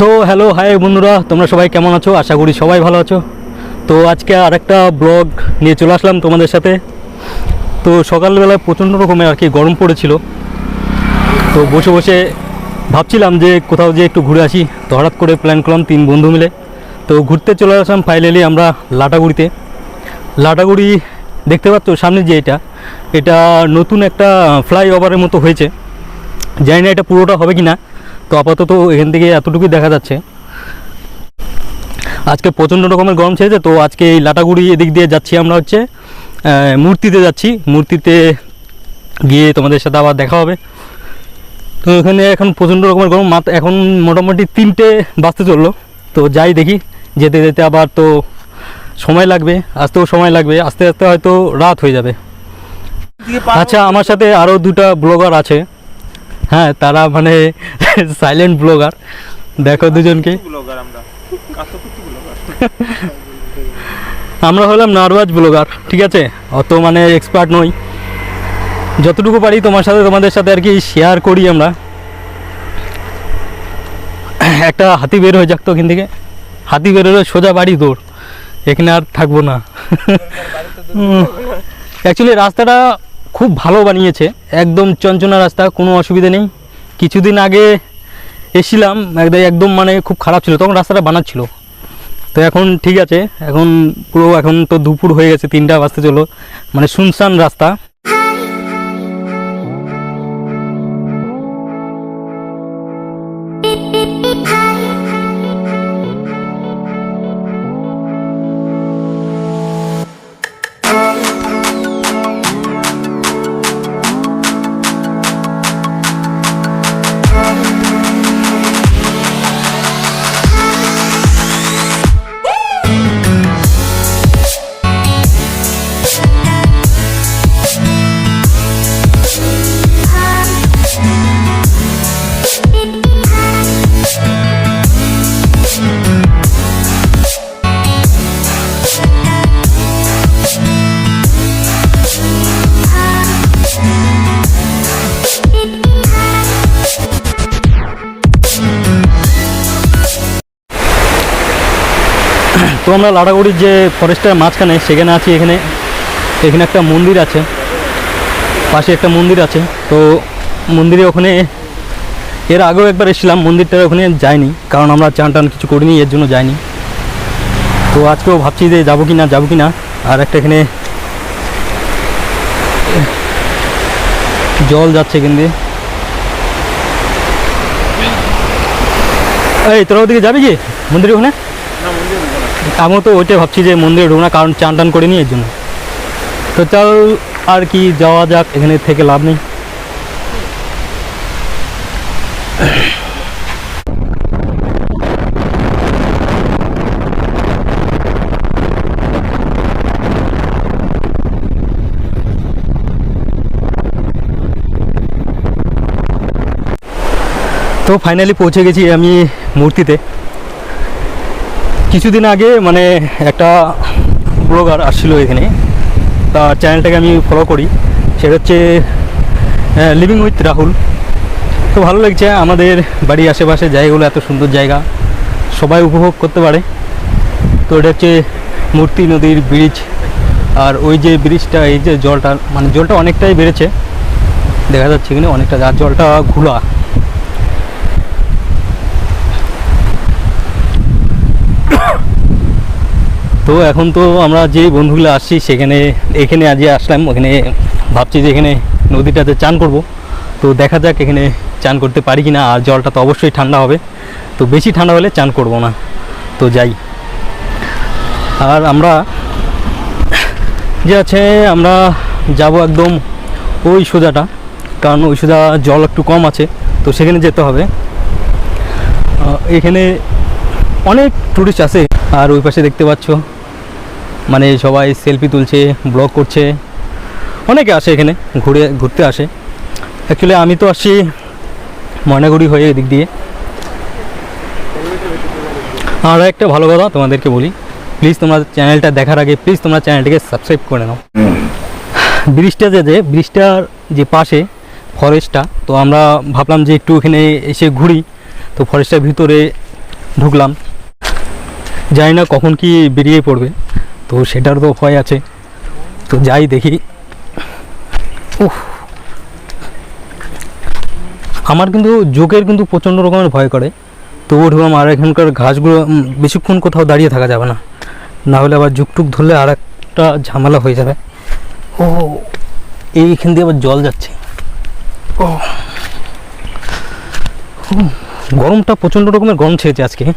So hello hi বন্ধুরা, তোমরা সবাই কেমন আছো? আশা করি সবাই ভালো আছো। তো আজকে আরেকটা ব্লগ নিয়ে চলে আসলাম তোমাদের সাথে। তো সকালবেলায় প্রচণ্ড রকমের আর কি গরম পড়েছিল। তো বসে বসে ভাবছিলাম যে কোথাও যে একটু ঘুরে আসি। তো হঠাৎ করে প্ল্যান করলাম তিন বন্ধু মিলে। তো ঘুরতে চলে আসলাম ফাইনালি আমরা লাটাগুড়িতে। লাটাগুড়ি দেখতে পাচ্ছ সামনে যে এটা এটা নতুন একটা ফ্লাইওভারের মতো হয়েছে। জানি না এটা পুরোটা হবে কি না তো আপাতত এখান থেকে এতটুকুই দেখা যাচ্ছে। আজকে প্রচণ্ড রকমের গরম ছেড়েছে তো আজকে এই লাটাগুড়ি এদিক দিয়ে যাচ্ছি আমরা হচ্ছে মূর্তিতে যাচ্ছি। মূর্তিতে গিয়ে তোমাদের সাথে আবার দেখা হবে। তো এখানে এখন প্রচণ্ড রকমের গরম মাত্র এখন মোটামুটি তিনটে বাজতে চলল। তো যাই দেখি যেতে যেতে আবার তো সময় লাগবে আসতেও সময় লাগবে আস্তে আস্তে হয়তো রাত হয়ে যাবে। আচ্ছা আমার সাথে আরও দুটো ব্লগার আছে। হ্যাঁ তারা মানে সাইলেন্ট ব্লগার দেখো দুজনকে। আমরা। হলাম নার্ভাস ব্লগার ঠিক আছে? অত মানে এক্সপার্ট নই। যতটুকু পারি তোমার সাথে তোমাদের সাথে আর কি শেয়ার করি আমরা। একটা হাতি বের হয়ে যাক তো ওখান থেকে। হাতি বের হলে সোজা বাড়ি দৌড়। এখানে আর থাকব না। অ্যাকচুয়ালি রাস্তাটা খুব ভালো বানিয়েছে। একদম চঞ্চনা রাস্তা, কোনো অসুবিধে নেই। কিছুদিন আগে এসেছিলাম, একদম একদম মানে খুব খারাপ ছিল, তখন রাস্তাটা বানাচ্ছিল। তো এখন ঠিক আছে, এখন পুরো এখন তো দুপুর হয়ে গেছে, তিনটা বাজতে চলো মানে শুনশান রাস্তা। তো আমরা লাটাগুড়ির যে ফরেস্টের মাঝখানে, সেখানে আছি এখানে। এখানে একটা মন্দির আছে। পাশে একটা মন্দির আছে। তো মন্দিরে ওখানে এর আগেও একবার এসেছিলাম, মন্দিরটা ওখানে যাইনি। কারণ আমরা চান টান কিছু করিনি, এর জন্য যাইনি। তো আজকেও ভাবছি যে যাব কি না যাব কি না আর একটা এখানে জল যাচ্ছে এখান দিয়ে। এই, তোরা ওদিকে যাবি কি মন্দিরে ওখানে না মন্দির বলব না আমিও তো ওইটাই ভাবছি যে মন্দিরে ঢুকবো না, কারণ চান টান করিনি এর জন্য। তো চল আর কি যাওয়া যাক, এখানে থেকে লাভ নেই। তো ফাইনালি পৌঁছে গেছি আমি মূর্তিতে। কিছুদিন আগে মানে একটা ব্লগার আসছিল এখানে। তার চ্যানেলটাকে আমি ফলো করি। সেটা হচ্ছে লিভিং উইথ রাহুল তো ভালো লাগছে, আমাদের বাড়ির আশেপাশে জায়গাগুলো এত সুন্দর জায়গা। সবাই উপভোগ করতে পারে। তো এটা হচ্ছে মূর্তি, নদীর ব্রিজ আর ওই যে ব্রিজটা এই যে জলটা মানে জলটা অনেকটাই বেড়েছে। দেখা যাচ্ছে এখানে অনেকটা যার জলটা ঘোলা। তো এখন তো আমরা যে বন্ধুগুলো আসছি, সেখানে, এখানে আজকে আসলাম, ওখানে ভাবছি যে এখানে নদীটাতে চান করব। তো দেখা যাক এখানে চান করতে পারি কি না আর জলটা তো অবশ্যই ঠান্ডা হবে। তো বেশি ঠান্ডা হলে চান করব না। তো যাই। আর আমরা যে আছে, আমরা যাব একদম ওই সোজাটা, কারণ ওই সোজা জল একটু কম আছে, তো সেখানে যেতে হবে। এখানে অনেক টুরিস্ট আসে। আর ওই পাশে দেখতে পাচ্ছ মানে সবাই সেলফি তুলছে ব্লগ করছে। অনেকে আসে এখানে, ঘুরে, ঘুরতে আসে। অ্যাকচুয়ালি আমি তো আসছি ময়নাগুড়ি হয়ে এদিক দিয়ে। আর একটা ভালো কথা তোমাদেরকে বলি প্লিজ তোমরা চ্যানেলটা দেখার আগে প্লিজ তোমরা চ্যানেলটাকে সাবস্ক্রাইব করে নাও। ব্রিজটা যে যে ব্রিজটার যে পাশে ফরেস্টটা তো আমরা ভাবলাম যে একটু এখানে এসে ঘুরি, তো ফরেস্টের ভিতরে ঢুকলাম। জানি না কখন কি বেরিয়ে পড়বে। তো সেটার তো ভয় আছে। তো যাই দেখি। উফ। আমার কিন্তু যোগের কিন্তু প্রচণ্ড রকমের ভয় করে। তো ঢুকলাম আর এখানকার ঘাসগুলো বেশিক্ষণ কোথাও দাঁড়িয়ে থাকা যাবে না। না হলে আবার যুগটুক ধরলে আর একটা ঝামেলা হয়ে যাবে। ও, এইখান দিয়ে আবার জল যাচ্ছে। ও। গরমটা প্রচণ্ড রকমের গরম ছেড়েছে আজকে।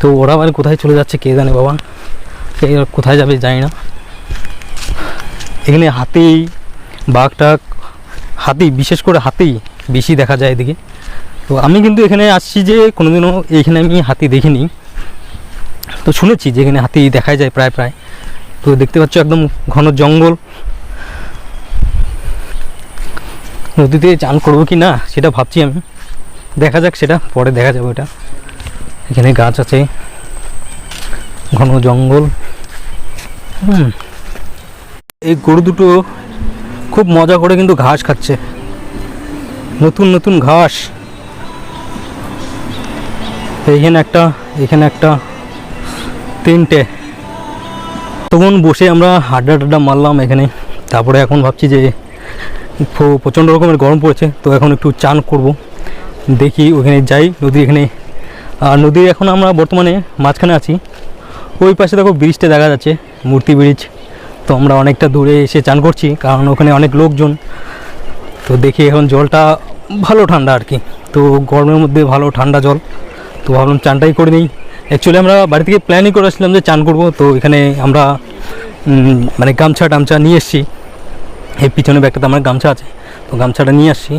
তো ওরা আবার কোথায় চলে যাচ্ছে কে জানে বাবা? কোথায় যাবে জানি না। এখানে হাতি বাঘ টাক হাতি, বিশেষ করে হাতি বেশি দেখা যায় এদিকে। তো আমি কিন্তু এখানে আসছি যে কোনোদিনও এখানে আমি হাতি দেখিনি। তো শুনেছি যে এখানে হাতি দেখা যায় প্রায় প্রায়। তো দেখতে পাচ্ছ একদম ঘন জঙ্গল। নদীতে চান করব কি না সেটা ভাবছি আমি। দেখা যাক সেটা পরে দেখা যাবে ওটা। এখানে গাছ আছে, ঘন জঙ্গল। হুম। এই গরু দুটো খুব মজা করে কিন্তু ঘাস খাচ্ছে। নতুন নতুন ঘাস। এইখানে একটা, এখানে একটা, তিনটে। তখন বসে আমরা হাড্ডা টাড্ডা মারলাম এখানে। তারপরে এখন ভাবছি যে প্রচণ্ড রকমের গরম পড়েছে, তো এখন একটু চান করব। দেখি ওখানে যাই নদী এখানে আর নদীর এখন আমরা বর্তমানে মাঝখানে আছি। ওই পাশে দেখো ব্রিজটা দেখা যাচ্ছে, মূর্তি ব্রিজ। তো আমরা অনেকটা দূরে এসে চান করছি, কারণ ওখানে অনেক লোকজন। তো দেখি এখন জলটা ভালো ঠান্ডা আর কি। তো গরমের মধ্যে ভালো ঠান্ডা জল। তো ভাবলাম চানটাই করে নিই। অ্যাকচুয়ালি আমরা বাড়ি থেকে প্ল্যানই করে আসলাম যে চান করব। তো এখানে আমরা মানে গামছা টামছা নিয়ে এসেছি। এই পিছনে ব্যাগটাতে আমার গামছা আছে। তো গামছাটা নিয়ে আসছি।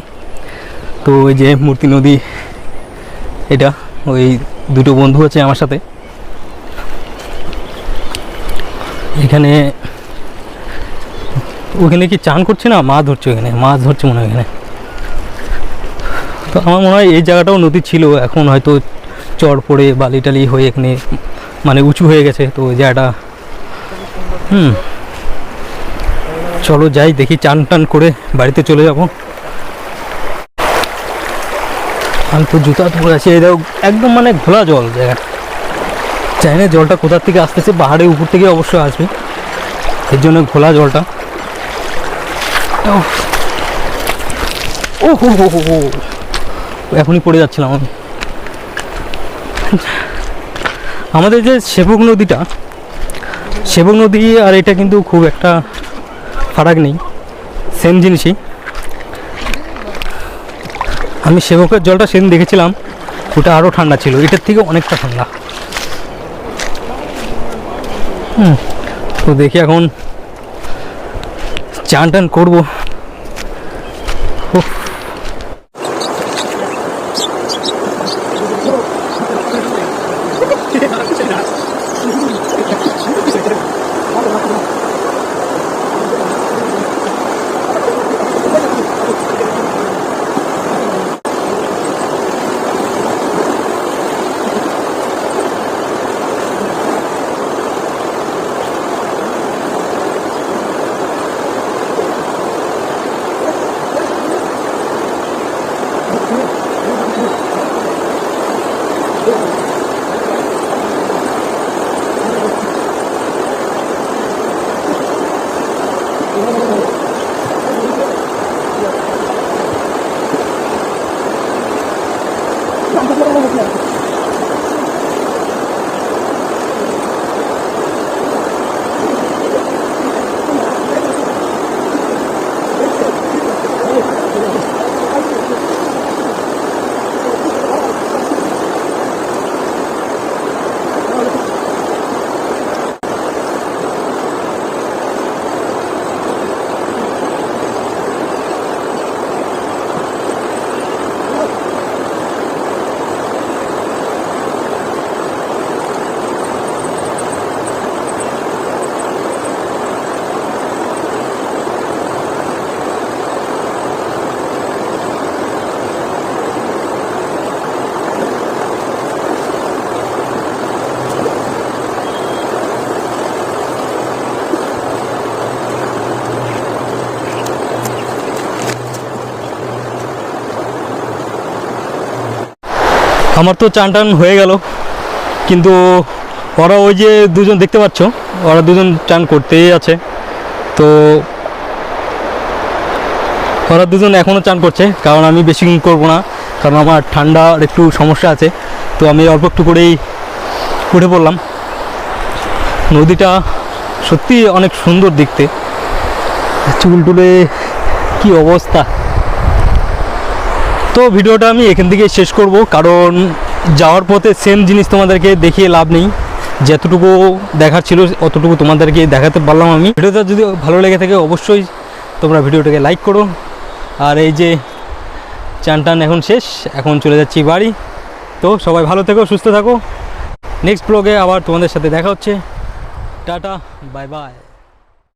তো ওই যে মূর্তি নদী, এটা। ওই দুটো বন্ধু আছে আমার সাথে। এখানে ওখানে কি চান করছে না? মাছ ধরছে ওখানে, মাছ ধরছে মনে হয় এখানে। তো আমার মনে হয় এই জায়গাটাও নদী ছিল, এখন হয়তো চর পড়ে, বালি টালি হয়ে এখানে মানে উঁচু হয়ে গেছে, তো ওই জায়গাটা, হুম। চলো যাই, দেখি চান টান করে বাড়িতে চলে যাব আমি তো জুতা পরে আছে। দেখো একদম মানে ঘোলা জল জায়গাটা। জানি না জলটা কোথার থেকে আসতেছে, পাহাড়ের উপর থেকে অবশ্যই আসবে। এর জন্য ঘোলা জলটা। ও হো হো হো হো। এখনই পড়ে যাচ্ছিলাম আমি। আমাদের যে সেবক নদীটা, সেবক নদী আর এটা কিন্তু খুব একটা ফারাক নেই। সেম জিনিসই। আমি সেবকের জলটা সেদিন দেখেছিলাম, ওটা আরও ঠান্ডা ছিল, এটার থেকে অনেকটা ঠান্ডা। হুম, তো দেখি এখন চান টান করব আমার তো চান টান হয়ে গেল। কিন্তু ওরা ওই যে দুজন দেখতে পাচ্ছ, ওরা দুজন চান করতেই আছে। তো ওরা দুজন এখনও চান করছে, কারণ আমি বেশি করব না, কারণ আমার ঠান্ডার একটু সমস্যা আছে। তো আমি অল্প একটু করেই উঠে পড়লাম। নদীটা সত্যি অনেক সুন্দর দেখতে। চুল টুলে কি অবস্থা। তো ভিডিওটা আমি এখান থেকে শেষ করব, কারণ যাওয়ার পথে সেম জিনিস তোমাদেরকে দেখিয়ে লাভ নেই। যতটুকু দেখার ছিল, অতটুকু তোমাদেরকে দেখাতে পারলাম আমি। ভিডিওটা যদি ভালো লেগে থাকে, অবশ্যই তোমরা ভিডিওটাকে লাইক করো। আর এই যে চান টান এখন শেষ, এখন চলে যাচ্ছি বাড়ি। তো সবাই ভালো থেকো, সুস্থ থাকো। নেক্সট ব্লগে আবার তোমাদের সাথে দেখা হচ্ছে। Tata bye bye